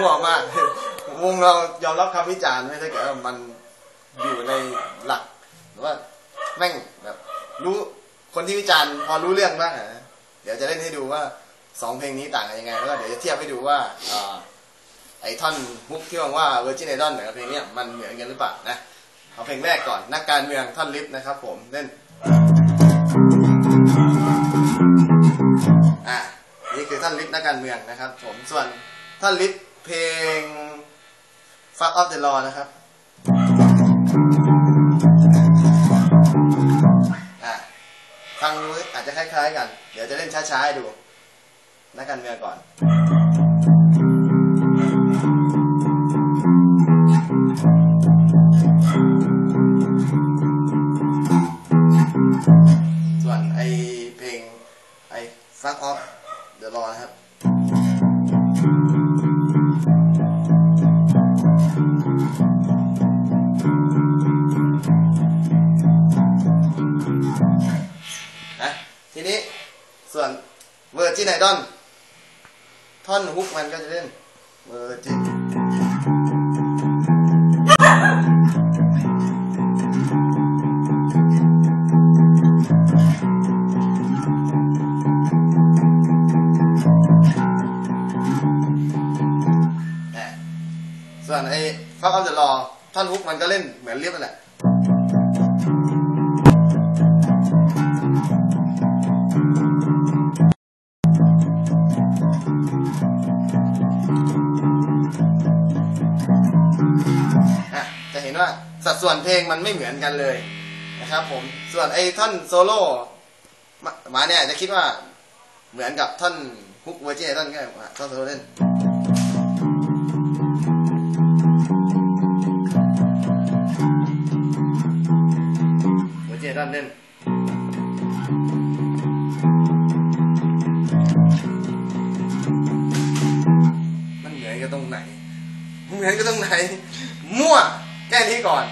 มั่วมาก วงเรายอมรับคำวิจารณ์ไม่ถ้าเกิดว่ามันอยู่ในหลักหรือว่าแม่งแบบรู้คนที่วิจารณ์พอรู้เรื่องบ้างนะเดี๋ยวจะเล่นให้ดูว่าสองเพลงนี้ต่างกันยังไงแล้วก็เดี๋ยวจะเทียบให้ดูว่าอ่าไอ้ท่อนฮุกที่ว่าเว่า Virgin Idol กับเพลงนี้มันเหมือนกันหรือเปล่านะเอาเพลงแรกก่อนนักการเมืองท่อนลิฟต์นะครับ ผมเล่นอะนี่คือท่านลิฟต์นักการเมืองนะครับ ผมส่วนท่านลิฟต์ เพลง Fuck Off the Law นะครับฟังดูอาจจะคล้ายๆกัน เดี๋ยวจะเล่นช้าๆให้ดู นักการเมืองก่อน ส่วนไอเพลงไอ Fuck Off the Law นะครับ นะทีนี้ส่วนเวอร์จินไอดอนท่อนฮุกมันก็จะเล่นเวอร์จิน ส่วนไอ้ Fuck Off the Law ท่อนฮุกมันก็เล่นเหมือนเรียบนั่นแหละอะจะเห็นว่าสัดส่วนเพลงมันไม่เหมือนกันเลยนะครับผมส่วนไอ้ท่อนโซโล่มาหมาเนี่ยจะคิดว่าเหมือนกับท่อนฮุกเวอร์จินท่อนก็ได้อะท่อนโซโล่เล่น เวอร์จินไอท่อนเล่นมันเหมือนกันตรงไหน เหมือนกันตรงไหน มั่ว แก้นี้ก่อน